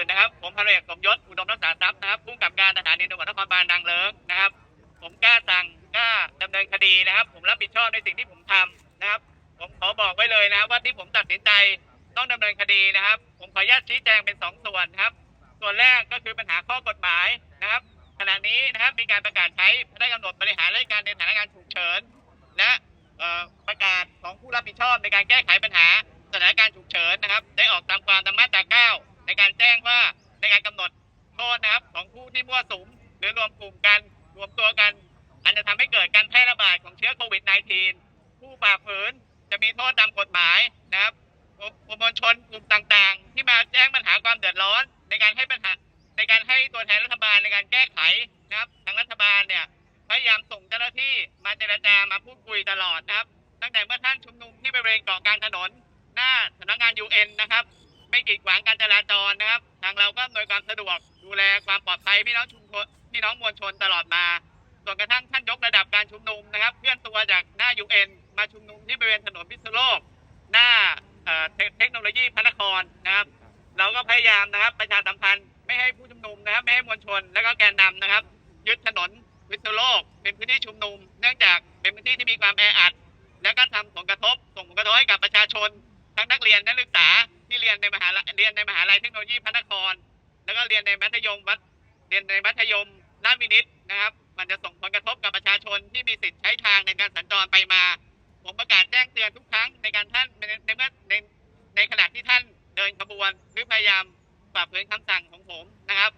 ่นนะครับผมพันเอกสมยศอุดมรักษาทรัพย์นะครับผู้กำกับการสถานีตำรวจนครบาลดังเลิงนะครับ ผมกล้าสั่งกล้าดำเนินคดีนะครับ ผมรับผิดชอบในสิ่งที่ผมทำนะครับ ผมขอบอกไว้เลยนะครับว่าที่ผมตัดสินใจต้องดำเนินคดีนะครับ ผมขออนุญาตชี้แจงเป็นสองส่วนนะครับ ส่วนแรกก็คือปัญหาข้อกฎหมายนะครับขณะนี้นะครับมีการประกาศใช้พระราชกำหนดบริหารราชการในสถานการณ์ฉุกเฉิน และประกาศของผู้รับผิดชอบในการแก้ไขปัญหาสถานการณ์ฉุกเฉินนะครับ ได้ออกตามความตามมาตรา9 ในการแจ้งว่าในการกำหนดโทษนะครับ ของผู้ที่มั่วสุมหรือรวมกลุ่มกันรวมตัวกันอันจะทำให้เกิดการแพร่ระบาดของเชื้อโควิด -19 ผู้ฝ่าฝืนจะมีโทษตามกฎหมายนะครับกลุ่มมวลชนกลุ่มต่างๆ ที่มาแจ้งปัญหาความเดือดร้อน ในการให้ปัญหาในการให้ตัวแทนรัฐบาลในการแก้ไขนะครับ ทางรัฐบาลเนี่ยพยายามส่งเจ้าหน้าที่มาเจรจามาพูดคุยตลอดนะครับ ตั้งแต่เมื่อท่านชุมนุมที่บริเวณเกาะกลางถนน หน้าสำนักงานยูเอ็นนะครับ ไม่กีดขวางการจราจรนะครับ ทางเราก็อำนวยความสะดวกดูแลความปลอดภัยพี่น้องชุมชนพี่น้องมวลชนตลอดมาจนกระทั่งท่านยกระดับการชุมนุมนะครับเคลื่อนตัวจากหน้ายูเอ็นมาชุมนุมที่บริเวณถนนพิษณุโลก หน้าเเทเทคโนโลยีพระนครนะครับ เราก็พยายามนะครับประชาสัมพันธ์ไม่ให้ผู้ชุมนุมนะครับ ไม่ให้มวลชน และก็แกนนำนะครับ ยึดถนนพิษณุโลก เป็นพื้นที่ชุมนุม เนื่องจากเป็นพื้นที่ที่มีความแออัด และก็ทำผลกระทบส่งผลกระทบให้กับประชาชนทั้งนักเรียนนักศึกษา ที่เรียนในมหาลัยเรียนในมหาลัยเทคโนโลยีพระนคร แล้วก็เรียนในมัธยมวัดเรียนในมัธยมราชวินิตนะครับ มันจะส่งผลกระทบกับประชาชนที่มีสิทธิ์ใช้ทางในการสัญจรไปมา ผมประกาศแจ้งเตือนทุกครั้งในการท่านในในเมื่อในในขณะที่ท่านเดินขบวนหรือพยายามฝ่าฝืนคำสั่งของผมนะครับ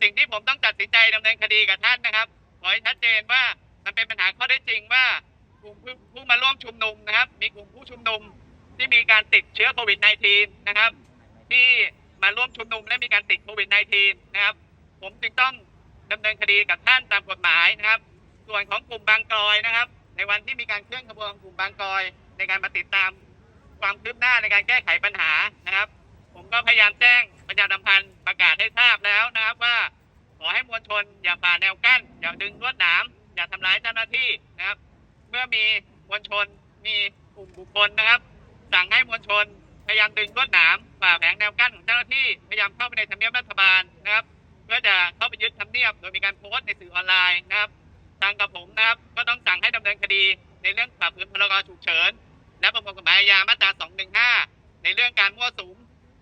สิ่งที่ผมต้องตัดสินใจดำเนินคดีกับท่านนะครับขอให้ชัดเจนว่ามันเป็นปัญหาข้อได้จริงว่ากลุ่มผู้มาร่วมชุมนุมนะครับ มีกลุ่มผู้ชุมนุม ที่มีการติดเชื้อโควิด -19 นะครับ ที่มาร่วมชุมนุมและมีการติดโควิด -19 นะครับ ผมจึงต้องดำเนินคดีกับท่านตามกฎหมายนะครับ ส่วนของกลุ่มบางกรอยนะครับ ในวันที่มีการเคลื่อนขบวนของกลุ่มบางกรอย ในการมาติดตามความคืบหน้าในการแก้ไขปัญหานะครับ ผมก็พยายามแจ้งประชาสัมพันธ์ประกาศให้ทราบแล้วนะครับว่าขอให้มวลชนอย่าฝ่าแนวกั้น อย่าดึงลวดหนาม อย่าทำร้ายเจ้าหน้าที่นะครับ เมื่อมีมวลชนมีกลุ่มบุคคลนะครับ สั่งให้มวลชน พยายามดึงลวดหนามฝ่าแผงแนวกั้นของเจ้าหน้าที่พยายามเข้าไปในทำเนียบรัฐบาลนะครับ เพื่อจะเข้าไปยึดทำเนียบโดยมีการโพสต์ในสื่อออนไลน์นะครับทางกับผมนะครับ ก็ต้องสั่งให้ดำเนินคดีในเรื่องฝ่าฝืนพรกฉุกเฉิน และประมวลกฎหมายอาญามาตรา 215 ในเรื่องการมั่วสุม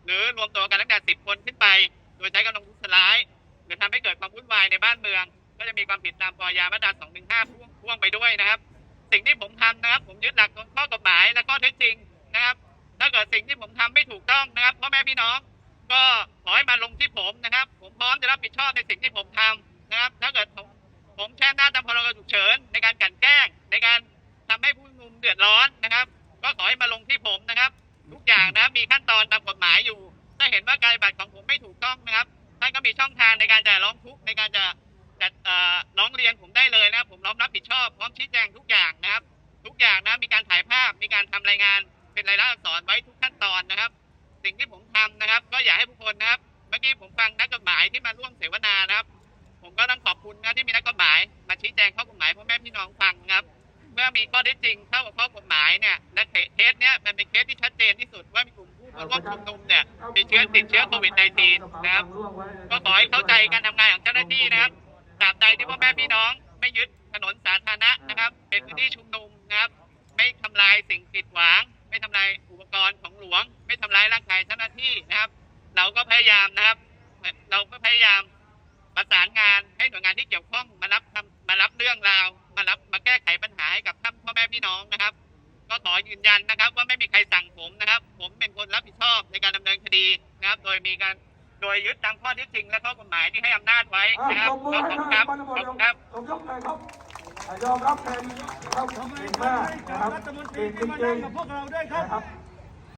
หรือรวมตัวกันตั้งแต่10 คนขึ้นไป โดยใช้กำลังทุสลาย หรือทำให้เกิดความวุ่นวายในบ้านเมือง ก็จะมีความผิดตามปอยามาตรา 215 พ่วงพ่วงไปด้วยนะครับ สิ่งที่ผมทำนะครับ ผมยึดหลักข้อกฎหมายและ สิ่งที่ผมทำไม่ถูกต้องนะครับพ่อแม่พี่น้อง ก็ขอให้มาลงที่ผมนะครับ ผมพร้อมจะรับผิดชอบในสิ่งที่ผมทำนะครับ ถ้าเกิดผมผมแช่หน้าตามพรกฉุกเฉินในการกันแกล้งในการทำให้ผู้นุมเดือดร้อนนะครับ ก็ขอให้มาลงที่ผมนะครับ ทุกอย่างนะมีขั้นตอนตามกฎหมายอยู่ ถ้าเห็นว่าการปฏิบัติของผมไม่ถูกต้องนะครับท่านก็มีช่องทางในการจะร้องทุกข์ในการจะจะเอ่อร้องเรียนผมได้เลยนะครับ ผมร้อมรับผิดชอบพร้อมชี้แจงทุกอย่างนะครับ ทุกอย่างนะมีการถ่ายภาพมีการทำรายงาน เป็นรายลักษณ์อักษรไว้ทุกขั้นตอนนะครับ สิ่งที่ผมทำนะครับ ก็อยากให้ผู้คนนะครับ เมื่อกี้ผมฟังนักกฎหมายที่มาร่วมเสวนานะครับ ผมก็ต้องขอบคุณนะที่มีนักกฎหมายมาชี้แจงข้อกฎหมายพ่อแม่พี่น้องฟังนะครับ เมื่อมีข้อเท็จจริงเท่ากับข้อกฎหมายเนี่ยและเคสเนี้ยมันเป็นเคสที่ชัดเจนที่สุดว่ามีกลุ่มผู้มาร่วมชุมนุมเนี่ยมีเชื้อติดเชื้อโควิด -19 นะครับ ก็ขอให้เข้าใจการทำงานของเจ้าหน้าที่นะครับตราบใดที่พ่อแม่พี่น้องไม่ยึดถนนสาธารณะนะครับ เป็นพื้นที่ชุมนุมนะครับ ไม่ทำลายสิ่งกีดขวาง ไม่ทำลายอุปกรณ์ของหลวง ไม่ทำลายร่างกายเจ้าหน้าที่นะครับ เราก็พยายามนะครับ เราก็พยายามประสานงานให้หน่วยงานที่เกี่ยวข้องมารับทำมารับเรื่องราว มารับมาแก้ไขปัญหาให้กับท่านพ่อแม่พี่น้องนะครับ ก็ขอยืนยันนะครับ ว่าไม่มีใครสั่งผมนะครับ ผมเป็นคนรับผิดชอบในการดำเนินคดีนะครับ โดยมีการโดยยึดตามข้อเท็จจริงและข้อกฎหมายที่ให้อำนาจไว้อะนะครับตบมือขอบให้คุณทางครับพันตำรขวอบจคุณครับสม ยศเลยครับอะยอมรับเป็นครับเก่งมากนะครับรัฐมนตรีเก่งจที่มารินั่งงกับพวกเราด้วยๆครับนะครับ